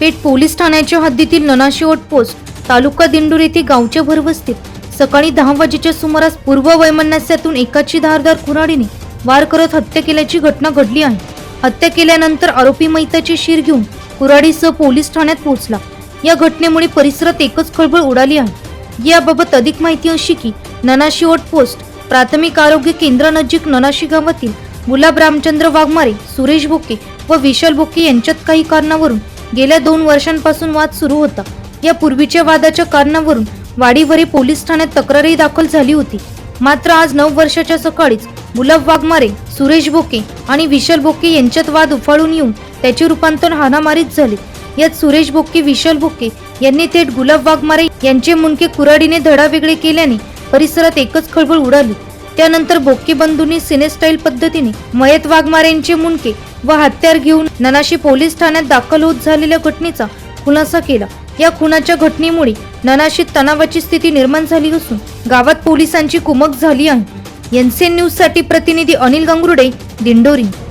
पेठ police ठाण्याच्या हद्दीतील ननाशिवट post तालुका दिंडूर येथे गावच्या भरवस्तीत सकाळी दहा वाजेच्या सुमारास पूर्व वैमनस्यातून एकाची धारदार कुऱ्हाडीने वार करत हत्या केल्याची घटना घडली आहे. हत्या केल्यानंतर आरोपी मैताची शिर घेऊन कुऱ्हाडीसह पोलीस ठाण्यात पोहोचला. या घटनेमुळे परिसरात एकच खळबळ उडाली आहे. याबाबत अधिक माहिती अशी की ननाशिवट पोस्ट प्राथमिक आरोग्य केंद्रानजीक ननाशी गावातील गुलाब रामचंद्र वाघमारे सुरेश बोके व विशाल बोके यांच्यात काही कारणावरून गेल्या दोन वर्षांपासून वाद सुरू होता. या पूर्वीच्या वादाच्या कारणावरून वाडीवरी पोलीस ठाण्यात तक्रारही दाखल झाली होती. मात्र आज नऊ वर्षाच्या सकाळीच गुलाब वाघमारे सुरेश बोके आणि विशाल बोके यांच्यात वाद उफाळून येऊन त्याचे रूपांतर हानामारीत झाले. यात सुरेश बोके विशाल बोके यांनी थेट गुलाब वाघमारे यांचे मुंडके कुऱ्हाडीने धडावेगळे केल्याने परिसरात एकच खळबळ उडाली. त्यानंतर बोक्की बंधूंनी सिनेस्टाईल पद्धतीने मयत वाघमारेंचे मुंडके व हत्यार घेऊन ननाशी पोलीस ठाण्यात दाखल होत झालेल्या घटनेचा खुलासा केला. या खुनाच्या घटनेमुळे ननाशीत तणावाची स्थिती निर्माण झाली असून गावात पोलिसांची कुमक झाली आहे. एनसीएन न्यूजसाठी प्रतिनिधी अनिल गंगरुडे दिंडोरी.